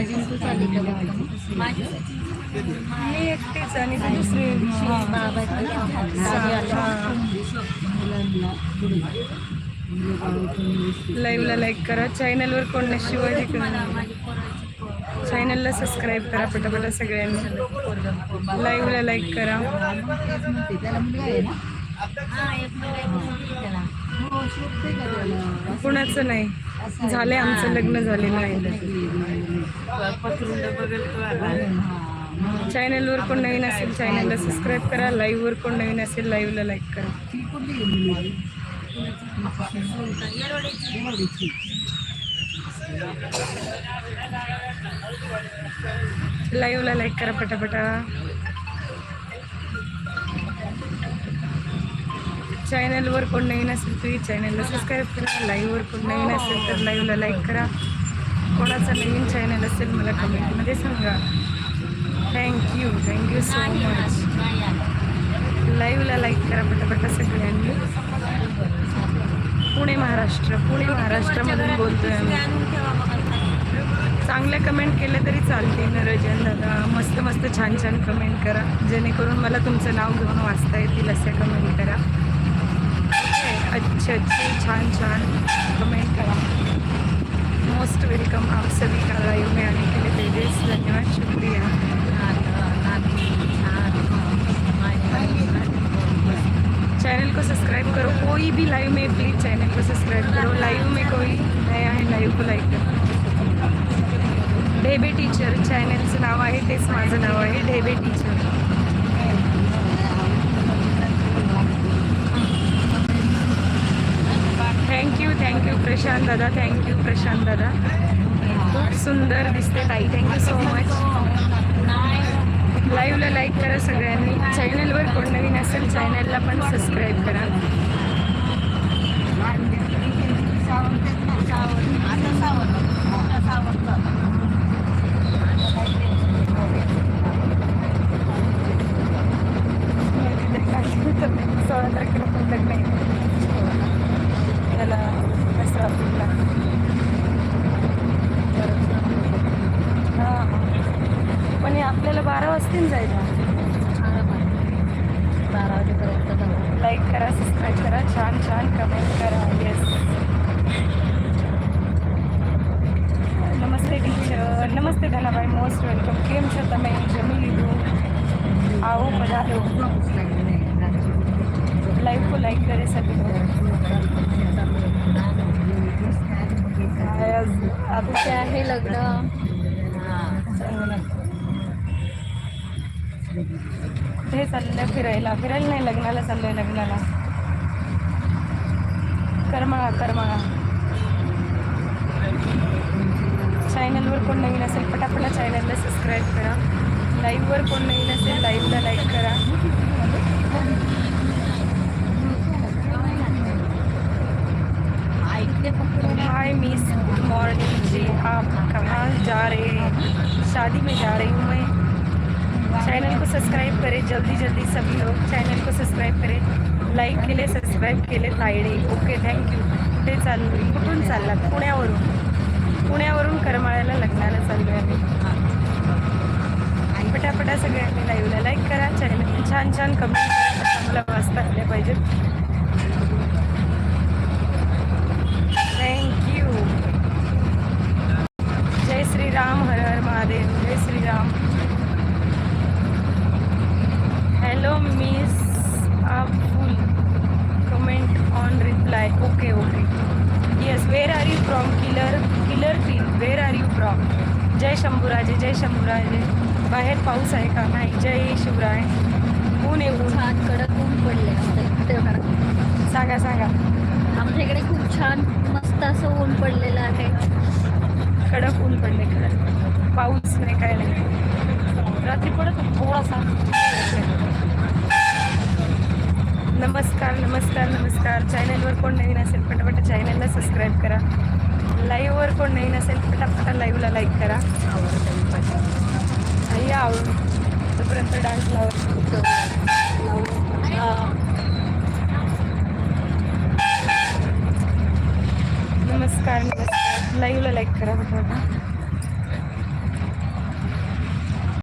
अजून तू चालली का बघ? माझी मी एकटीच आणि ती दुसरी बाबा लाईव्हला लाईक करा. चॅनलवर कोण शिवाजी चॅनलला सबस्क्राईब करा पटापटा सगळ्यांनी. लाईव्हला लाईक करा. कुणाचं नाही. झाले आमचं लग्न झालेलं आहे. चॅनलवर कोण नवीन असेल चॅनलला सबस्क्राईब करा. लाईव्हवर कोण नवीन असेल लाईव्हला लाईक करा. लाईव्हला लाईक करा पटापटा. चॅनलवर कोण नवीन असेल प्लीज चॅनलला सबस्क्राईब करा लाईव्हवर कोण नवीन असेल तर लाईव्हला लाईक करा. कोणाचा नवीन चॅनल असेल मला कमेंटमध्ये सांगा. Thank you thank you so much लाईव्हला लाईक करा पटापटा सगळ्यांनी. पुणे महाराष्ट्र पुणे महाराष्ट्रामधून बोलतोय आम्ही. चांगल्या कमेंट केले तरी चालते नरजन दादा. मस्त मस्त छान छान कमेंट करा. जेणेकरून मला तुमचं नाव घेऊन वाचता येतील असे कमेंट करा. अच्छे अच्छे छान छान कमेंट करा. मोस्ट वेलकम आप सभी का लाइव में आने के लिए तेजस धन्यवाद शुक्रिया. चैनल को सब्सक्राइब करो कोई भी लाइव में प्लीज चैनल को सब्सक्राइब करो. लाइव में कोई नया है लाइव को लाइक करो. ढेबे टीचर चॅनलचं नाव आहे तेच माझं नाव आहे Dhebe teacher thank you thank you Prashant दादा थँक्यू प्रशांत दादा. खूप सुंदर दिसते ताई थँक्यू सो मच लाईव्हला लाईक करा सगळ्यांनी. चॅनलवर कोण नवीन असेल चॅनलला पण सबस्क्राईब करा सोळा तारखेला पण लग्न आहे त्याला दसरा आपला हां पण हे आपल्याला बारा वाजतील जायला बारा वाजेपर्यंत जाऊ. लाईक करा सबस्क्राईब करा छान छान कमेंट करा येस નમસ્તે ટીચર નમસ્તે ધનાભાઈ મોસ્ટ વેલકમ કેમ છો તમે જમી લીધું આવો પધારો લાઈવ को लाईक करे सभी आता ते आहे लग्न ते चाललंय फिरायला. फिरायला नाही लग्नाला चाललंय लग्नाला. करमाळा करमाळा. चॅनलवर कोण नवीन असेल पटापटा चॅनलला सबस्क्राईब करा. लाईव्हवर कोण नवीन असेल लाईव्हला लाईक करा. हाय मिस गुड मॉर्निंग जी आप कहाँ जा रहे हैं? शादी में जा रही हूँ मैं। चैनल को सब्सक्राइब करें जल्दी जल्दी सभी लोग चैनल को सब्सक्राइब करें। लाईक केले सबस्क्राईब केले तायडे ओके थँक्यू कुठे चालू कुठून चाललात? पुण्यावरून. पुण्यावरून करमाळ्याला लग्नाला चाललो आहे पटापटा सगळ्यांनी लाईव्हला लाईक करा. चॅनल छान छान कमेंट करा. चांगला वाचता आल्या पाहिजेत. मिस आप full comment on reply okay okay yes where are you from killer killer feel where are you from जय शंभूराजे जय शंभूराजे बाहेर पाऊस आहे का? नाही. जय शिवराय. ऊन आहे ऊन छान कडक ऊन पडले. सांगा सांगा. आमच्या इकडे खूप छान मस्त असं ऊन पडलेलं आहे. कडक ऊन पडले कडक. पाऊस नाही काय नाही. रात्री पडत थोडासा. नमस्कार नमस्कार नमस्कार. चॅनलवर कोण नवीन असेल पटापट चॅनलला सबस्क्राईब करा. लाईव्हवर कोण नवीन असेल पटापटा लाईव्हला लाईक करा. आई आवडून तोपर्यंत डान्स लावत नमस्कार नमस्कार. लाईव्हला लाईक करा पटापटा.